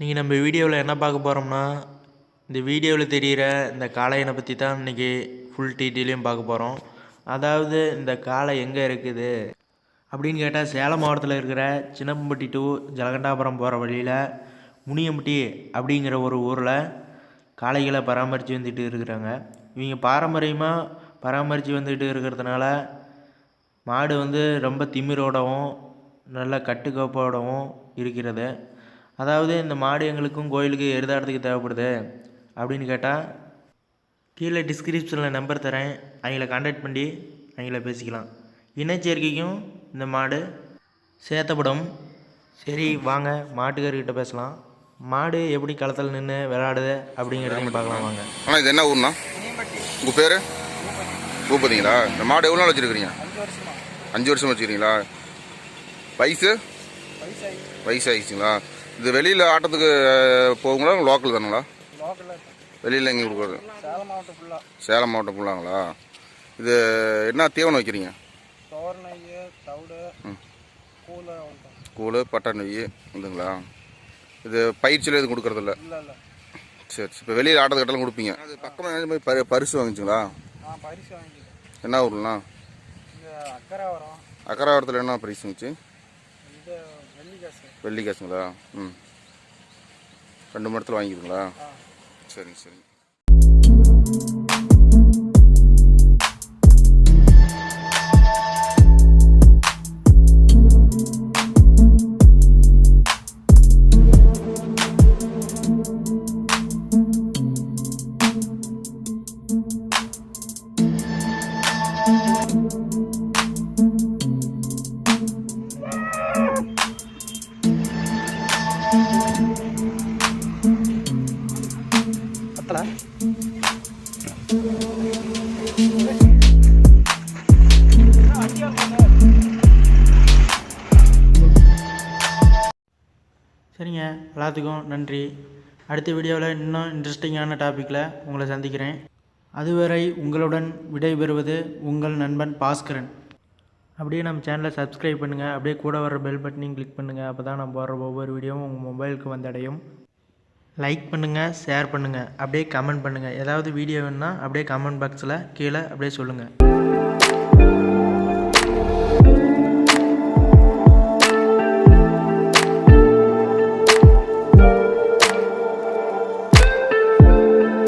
நீங்கள் நம்ம வீடியோவில் என்ன பார்க்க போகிறோம்னா இந்த வீடியோவில் தெரிகிற இந்த காளையனை பற்றி தான் இன்றைக்கி ஃபுல் டீட்டெயிலையும் பார்க்க போகிறோம் அதாவது இந்த காளை எங்கே இருக்குது? அப்படின்னு கேட்டால் சேலம் மாவட்டத்தில் இருக்கிற சின்னப்பம்பட்டி டு ஜலகண்டாபுரம் போகிற வழியில் முனியம்பட்டி அப்படிங்கிற ஒரு ஊரில் காளைகளை பராமரித்து வந்துட்டு இருக்கிறாங்க. இவங்க பாரம்பரியமாக பராமரித்து வந்துட்டு இருக்கிறதுனால மாடு வந்து ரொம்ப திமிரோடவும் நல்ல கட்டுக்கோப்போடவும் இருக்கிறது. அதாவது இந்த மாடு எங்களுக்கும் கோயிலுக்கு எருதாடத்துக்கு தேவைப்படுது அப்படின்னு கேட்டால் கீழே டிஸ்கிரிப்ஷனில் நம்பர் தரேன். அவங்கள காண்டாக்ட் பண்ணி அவங்கள பேசிக்கலாம். இனச்சேர்க்கைக்கும் இந்த மாடு சேர்த்தப்படும். சரி வாங்க. மாட்டுக்காரர்கிட்ட பேசலாம். மாடு எப்படி களத்தில் நின்று விளையாடுது அப்படிங்கிறதையும் பார்க்கலாம் வாங்க. ஆனால் இது என்ன ஊர்னா உங்கள் பேர்? பூபதிங்களா? இந்த மாடு எவ்வளோ நாள் வச்சுருக்கிறீங்க? அஞ்சு வருஷம் வச்சுக்கிறீங்களா வயசு? வயசாகிடுச்சிங்களா இது வெளியில் ஆட்டத்துக்கு போகுங்களா? லோக்கல் தானுங்களா? வெளியில் எங்கே கொடுக்குறது சேலம் மாவட்டம் ஃபுல்லாங்களா இது என்ன தீவனம் வைக்கிறீங்க? கூழ் பட்டை நெய் இதுங்களா இது பயிற்சியில் எதுவும் கொடுக்குறதில்ல? சரி இப்போ வெளியில் ஆட்டத்துக்கு கட்டலாம் கொடுப்பீங்க. அது பக்கமாக மாதிரி பரி பரிசு வாங்கிச்சிங்களா? என்ன வரும். அக்கராவரத்தில் என்ன பரிசு வந்துச்சு வெள்ளி காசுங்களா ம். ரெண்டு மணி நேரத்தில் வாங்கிக்கிறீங்களா சரிங்க சரிங்க பத்தல சரிங்க. எல்லாத்துக்கும் நன்றி. அடுத்த வீடியோவில் இன்னும் இன்ட்ரெஸ்டிங்கான டாப்பிக்கில் உங்களை சந்திக்கிறேன். அதுவரை உங்களுடன் விடைபெறுவது உங்கள் நண்பன் பாஸ்கரன். அப்படியே நம்ம சேனலை சப்ஸ்கிரைப் பண்ணுங்கள் அப்படியே கூட வர பெல் பட்டனையும் கிளிக் பண்ணுங்கள் அப்போ தான் நான் போடுற ஒவ்வொரு வீடியோவும் உங்கள் மொபைலுக்கு வந்தடையும். லைக் பண்ணுங்கள் ஷேர் பண்ணுங்கள் அப்படியே கமெண்ட் பண்ணுங்கள் ஏதாவது வீடியோ வேணுன்னா அப்படியே கமெண்ட் பாக்ஸில் கீழே அப்படியே சொல்லுங்கள்